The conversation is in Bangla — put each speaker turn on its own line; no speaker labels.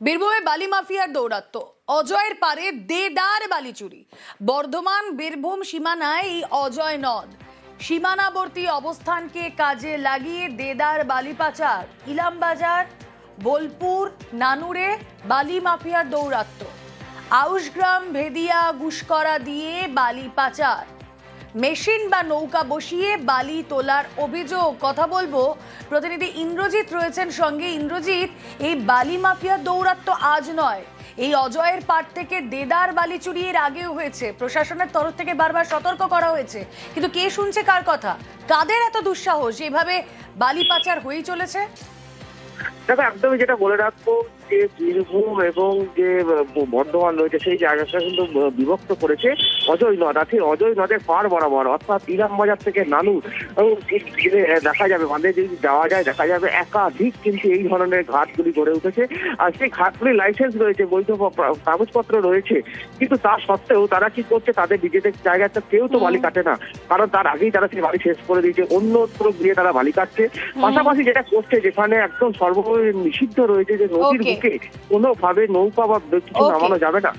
বীরভূমে বালি মাফিয়ার দৌরাত্ম্য অজয়ের পারে দেদার বালি চুরি। বর্ধমান বীরভূম সীমানায় এই অজয় নদ। সীমানাবর্তী অবস্থানকে কাজে লাগিয়ে দেদার বালি পাচার। ইলামবাজার, বোলপুর, নানুরে বালি মাফিয়ার দৌরাত্ম্য আউশগ্রাম, ভেদিয়া গুসকরা দিয়ে বালি পাচার। মেশিন বা নৌকা বসিয়ে বালি তোলার অভিযোগ। কথা বলব, প্রতিনিধি ইন্দ্রজিৎ রয়েছেন সঙ্গে। ইন্দ্রজিৎ, এই বালি মাফিয়া দৌরাত্ম্য আজ নয়। এই অজয়ের পাট থেকে দেদার বালি চুরি এর আগেও হয়েছে। প্রশাসনের তরফ থেকে বারবার সতর্ক করা হয়েছে। কিন্তু কে শুনছে কার কথা? কাদের এত দুঃসাহস? এভাবে বালি পাচার হয়েই চলেছে?
দেখো, একদমই যেটা বলে রাখব যে বীরভূম এবং যে বর্ধমান রয়েছে সেই জায়গাটা কিন্তু বিভক্ত করেছে অজয় নদ। আছে অজয় নদের পার বরাবর অর্থাৎ ইলাম বাজার থেকে এবং দেখা যাবে বাঁধে যদি যাওয়া যায় দেখা যাবে একাধিক কিন্তু এই ধরনের ঘাটগুলি গড়ে উঠেছে। আর সেই ঘাটগুলির লাইসেন্স রয়েছে বৈধ কাগজপত্র রয়েছে। কিন্তু তা সত্ত্বেও তারা কি করছে তাদের নিজেদের জায়গাতে কেউ তো বালি কাটে না। কারণ তার আগেই তারা সেই বালি শেষ করে দিয়েছে অন্যত্র গিয়ে তারা বালি কাটছে। পাশাপাশি যেটা করছে যেখানে একদম সর্বোপরি নিষিদ্ধ রয়েছে যে নদীর ভাবে কোনোভাবে নৌকা বা কিছু নামানো যাবে না।